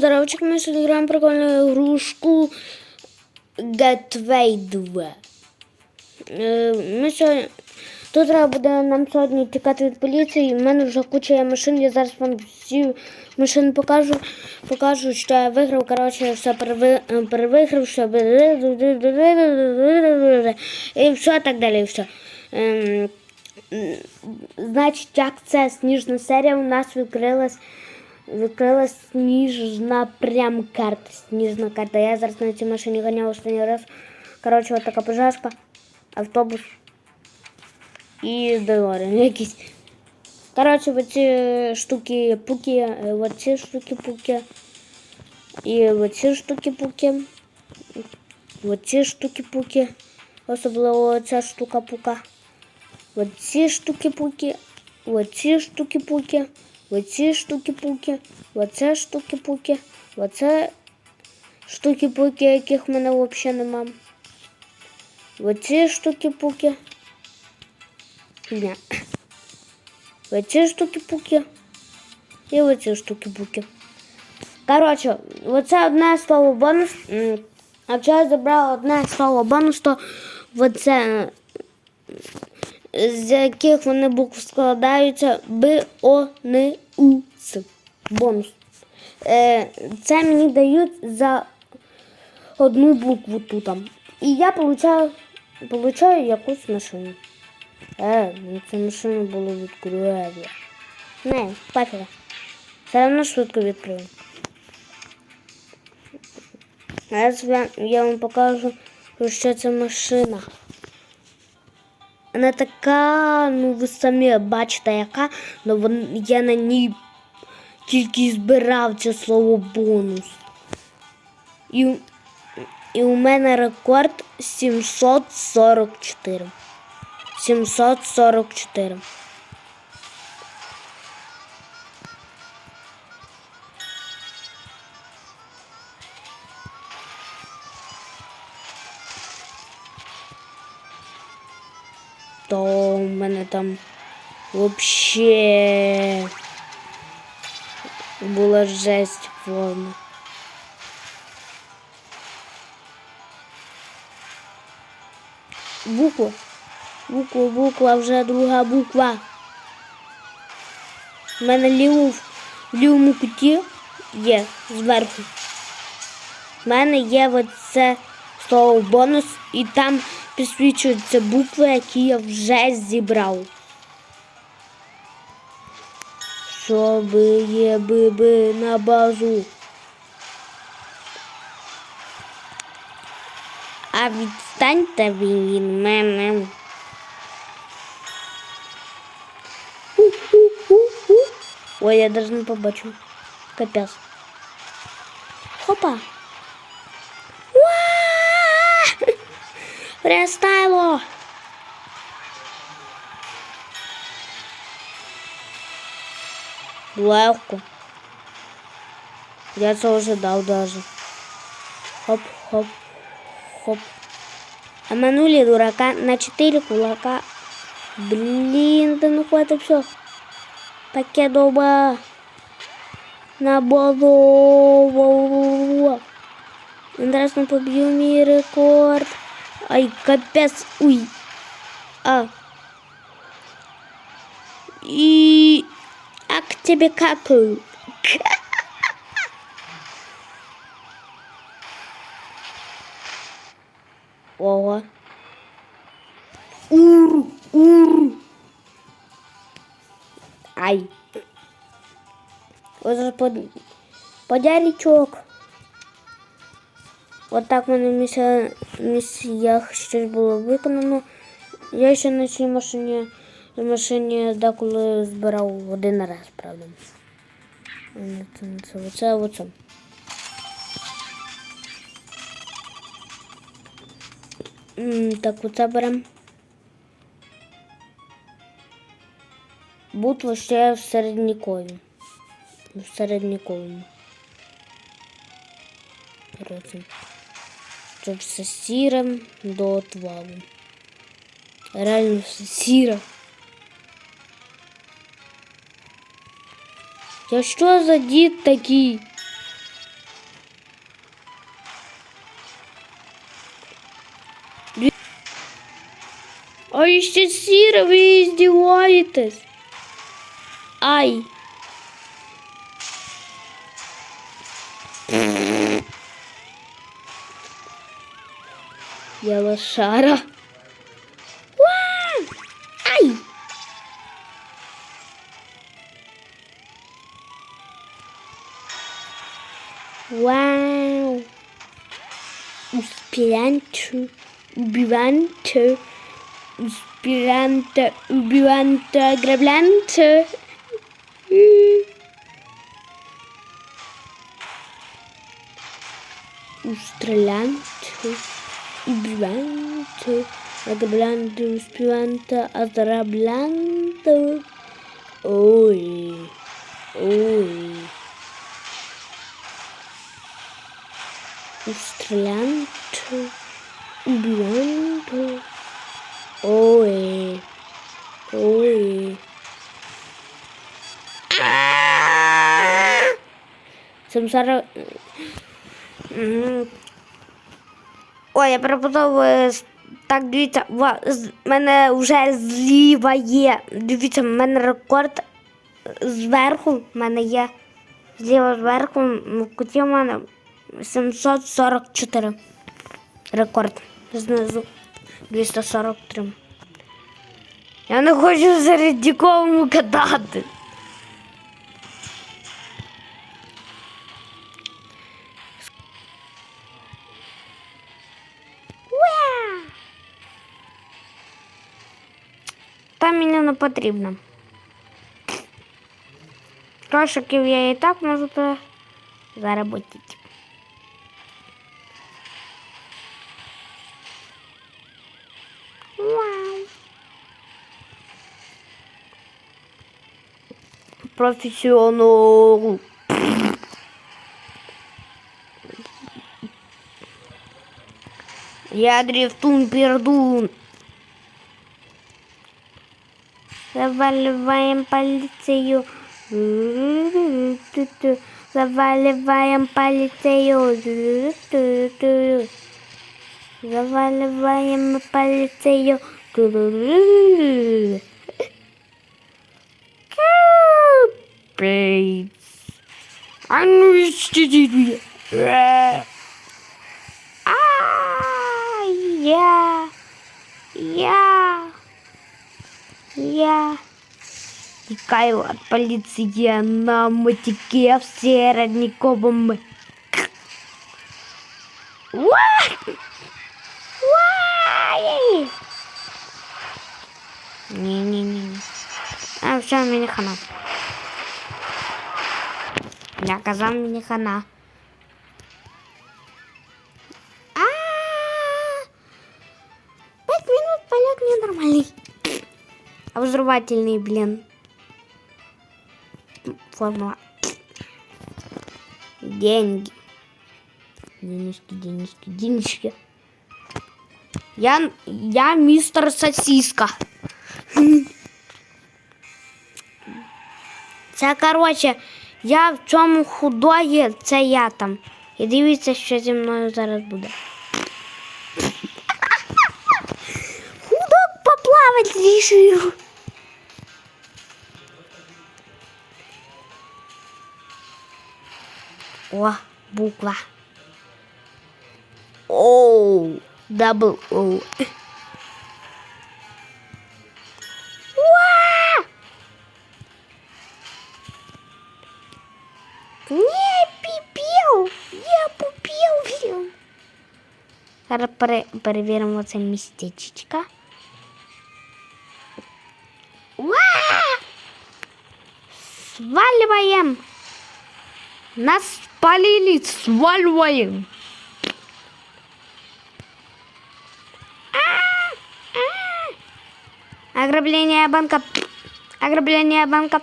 здоровчик, ми сьогодні граємо прикольну грушку Gateway 2. Е, Ми сьогодні... Тут треба буде нам сьогодні тікати від поліції. У мене вже куча машин, я зараз вам всі машини покажу. Покажу, що я виграв. Коротше, все переви... перевиграв, все. І все так далі. і Все. Ем, Значить, як це сніжна серія у нас відкрилась. Відкрилась сніжна прям карта. Сніжна карта. Я зараз на цій машині ганяв останній раз. Коротше, от така пожежка, автобус і Делорен якийсь. Коротше, оці штуки пуки, оці штуки пуки. І оці штуки пуки. Оці штуки пуки. Особливо оця штука пука. Оці штуки пуки. Оці штуки пуки. Оці штуки пуки. Оце штуки пуки. Оце штуки пуки, яких в мене взагалі нема. Оці штуки пуки. Ні. Оці штуки пуки. І оці штуки пуки. Коротше, оце одне слово бонус. М, А якщо я забрала одне слово бонус, то оце, е, з яких вони букв складаються Б, О, Н, У, С. Бонус. Е, Це мені дають за одну букву тут. І я получаю, якусь машину. Е, ну цю машину було відкрити. Не, пафіга. Все одно швидко відкрию. А я вам покажу, що це машина. Вона така, ну ви самі бачите, яка, але я на ній тільки збирав це слово бонус. І, і у мене рекорд 744. 744. Мене там вообще була жесть повна. Буква. Буква, буква, вже друга буква. У мене ліву, в лівому куті є зверху. У мене є оце слово бонус, і там підсвічуються букви, які я вже зібрав. Щоб є биби на базу. А відстаньте ви від мене. Ху-ху-ху-ху. Ой, я даже не побачу. Капец. Хопа. Фрестайло. Легко. Я це ожидав даже. Хоп, хоп, хоп. А манули дурака на 4 кулака. Блин, да ну хватит все. Покедоба. На базу. Интересно, побью мій рекорд. Ай, капец. Уй. А. И... А к тебе какаю. Ого. Ур, ур. Ай. Ось же под... подялічок. От так в мене в місія... місіях щось було виконано. Я ще на цій машині, машині деколи збирав один раз, правда. Це, оце, оце. Так, оце беремо. Бутва ще в середнікові. В середніковому. Коротше. Це все сіре до отвалу. Реально все сіре. Я что за дід такий? А еще сіре, вы здіваєтесь? Ай! Andiamo a Sara. Wow! Ai! Wow! Ispirante, ubivante, ispirante, ubivante, grablante. Mm. Strelante. Juventus Juventus Juventus Azrablando Oy Oy. Strelando Juventus Oy Oy. Ah! Samsara hmm. Ой, я перепутав. е, Так, дивіться, з мене вже зліва є. Дивіться, в мене рекорд зверху. В мене є зліва зверху. В куті в мене 744. Рекорд. Знизу 243. Я не хочу серед нікому катати. Та мені не потрібно. Кошиків я і так можу то заработати. Вау. Професіонал. Я дрифтун пердун. Заваливаем полицию. Заваливаем полицию. Заваливаем полицию. Капец. А ну меня. А, я, я, я тікаю від поліції на мотике в середніковому. Уа! Уай! Ні-ні-ні. А, все, мені хана. Я казав мені хана. Образовательный, блин. Формула. Деньги. Денежки, денежки, денежки. Я, я мистер сосиска. Це, коротше, я в цьому худої, це я там. І дивіться, що зі мною зараз буде. Худок поплавать рішив. О, буква. Оу, дабл Оу. Уа! Не піпів, я попів. Зараз пере, перевіримо це містечко. Уа! Сваливаем. Нас спалили, сваливаем. Ограбление банка. Ограбление банка.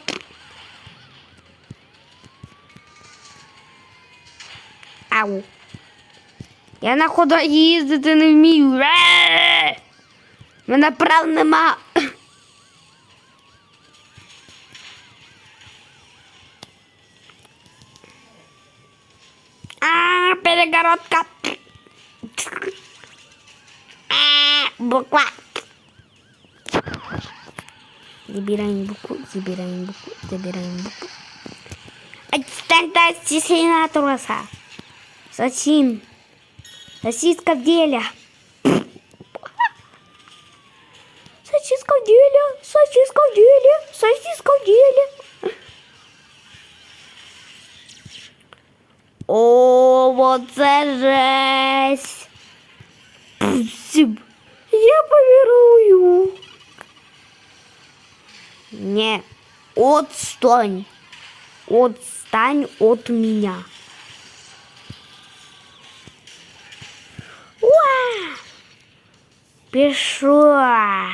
Ау. Я на ходу їздити не вмію. Мене прав нема. А, перегородка. А, буква. Забираем букву, забираем букву, забираем букву. Отстань сенатора. Сосин. Сосиска в деле. Сосиска в деле, сосиска в деле, сосиска в деле. О, вот це жесть. Я помирую. Не, отстань. Отстань от меня. Уа! Пішла.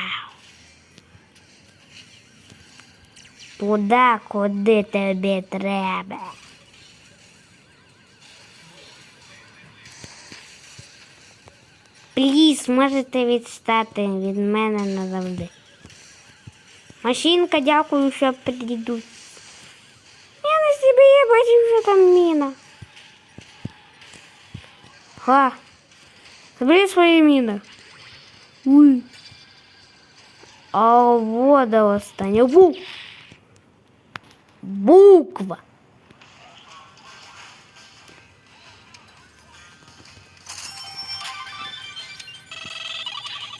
Туди, куди тобі треба. Пліс, можете відстати від мене назавжди. Машинка, дякую, що прийдуть. Я на себе я бачив, що там міна. Ха. Забери свої міни. Уй. А вода остання. Бу. Буква.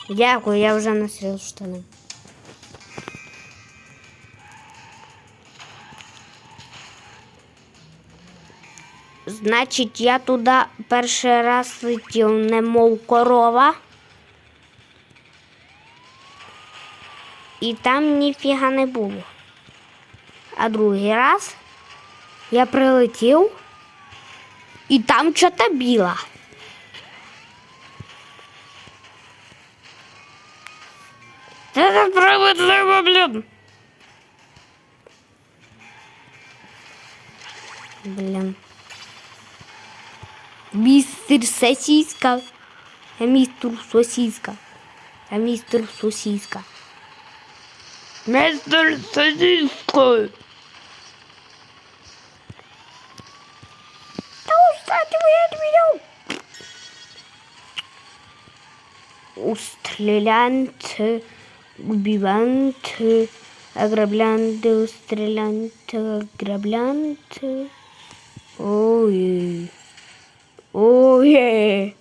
Дякую, я вже носив штани. Значить, я туди перший раз летів, немов корова. І там ніфіга не було. А другий раз я прилетів і там чота біла. Это справедливо, блин. Блин. Мистер сосиска. Я мистер сосиска. Я мистер сосиска. Мистер сосиска. Да устать вы от vibrante, aglomerante, estrellante, aglomerante, oh yeah, oh yeah,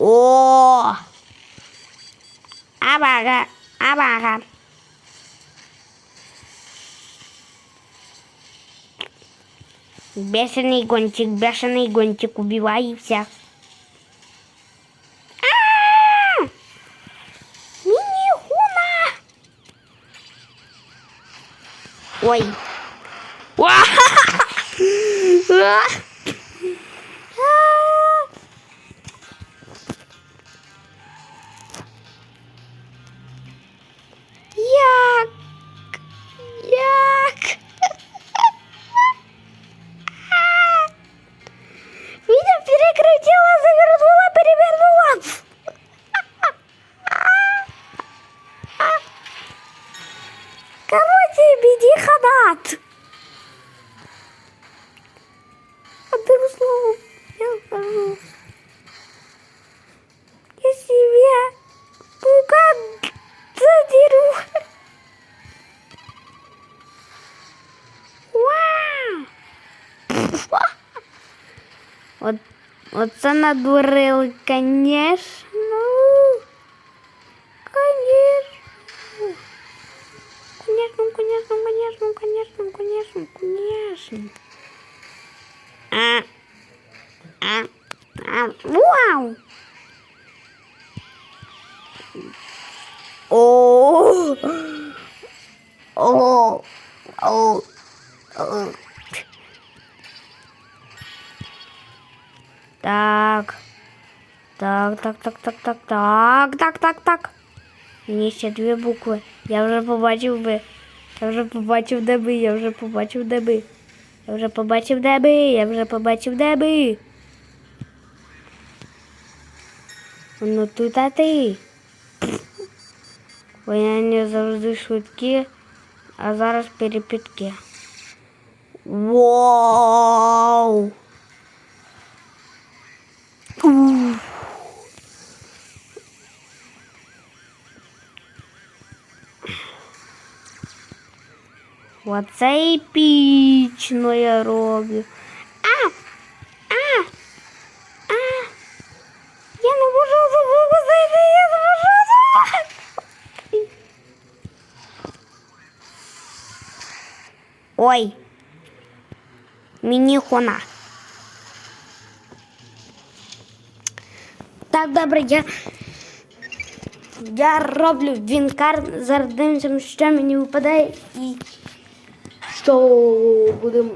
oh, abaga, abaga. Бешеный гонщик, бешеный гонщик, убивай всех. Ой. От, оце надурили, конечно. Конечно. Конечно, конечно, конечно, конечно, конечно, конечно. А, а, а, вау! О, о, о, о. Так. Так, так, так, так, так, так, так, так, так. Мені ще дві букви. Я вже побачив би. Я вже побачив де би, я вже побачив де би. Я вже побачив де би, я вже побачив де би. Ну тут а ти. Воєнні завжди швидкі, а зараз перепітки. Вау! Ух. Оце епічно я роблю. А! А! А! Я не можу запустити, я не можу запустити. Ой. Мені хона. Так, добре, я. Я роблю вінкар, зараз дивимося, що мені випадає і що будемо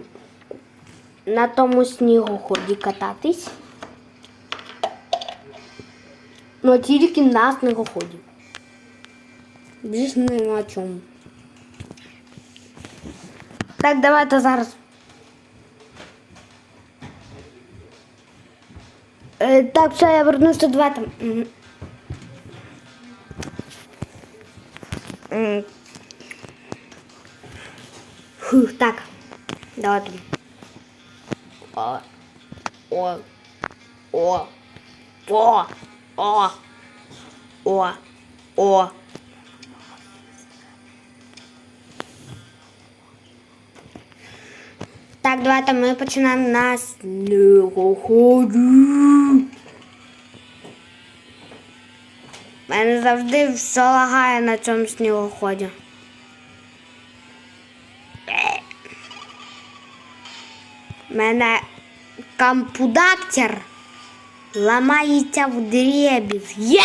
на тому снігоході кататись. Ну тільки на снігоході. Більш не на чому. Так, давайте зараз. Е, так, все, я вернуся два там. Мгм. М. Фух, так. Давайте. О. О. О. О. О. О. О. Так, давайте ми починаємо на снігоході. У мене завжди все лагає на цьому снігоході. мене компудактор ламається в дребіз. Я!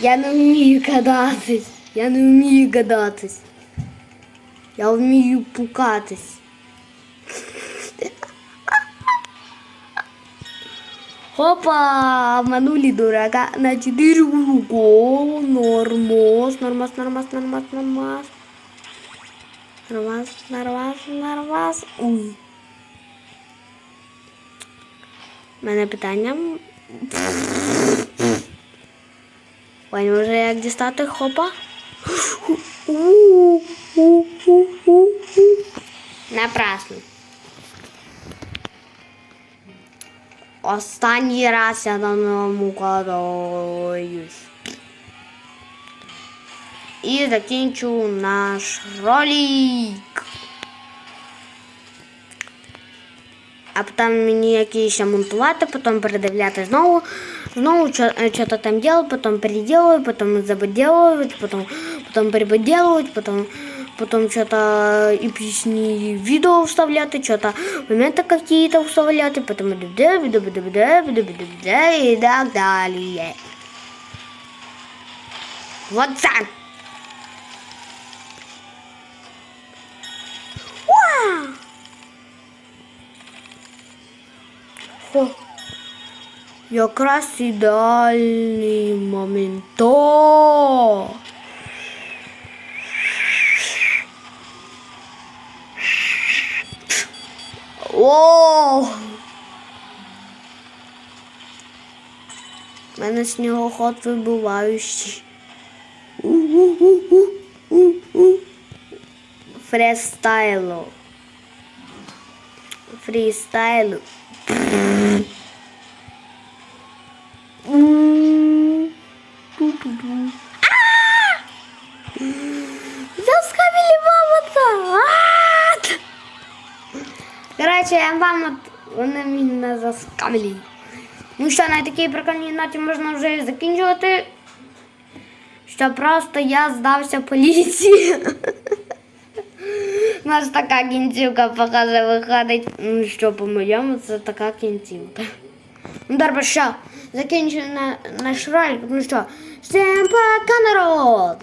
Я не вмію кататись. Я не вмію кататись. Я вмію пукатись. Хопа, обманули дурака на 4 кругов. Нормос, нормас, нормас, нормас, нормас. Нормас, нормас, нормас. Уй. У мене питання. Ой, може як дістати хопа? Напрасно. Останній раз я на ньому катаюсь. І закінчу наш ролик. А потім мені якісь ще монтувати, потім передивляти знову, знову що-то там делать, потім переделывать, потім забоделывать, потім, потім перебоделывать, потім, потім що-то эпичные видео вставляти, что-то моменты какие-то вставляти, потім і так далі. Вот так. Хо. Якраз ідеальний момент. О! О! У мене снігоход вибуваючий. Фрестайло. Фрістайлу. Короче, мамонт, вони мене заскавили. Ну що, на такій прикольній ноті можна вже закінчувати. Що просто я здався поліції. У нас така кінцівка показує виходить. Ну що, по-моєму, це така кінцівка. Ну, добре, що, закінчую на, наш ролик. Ну що, всім пока, народ!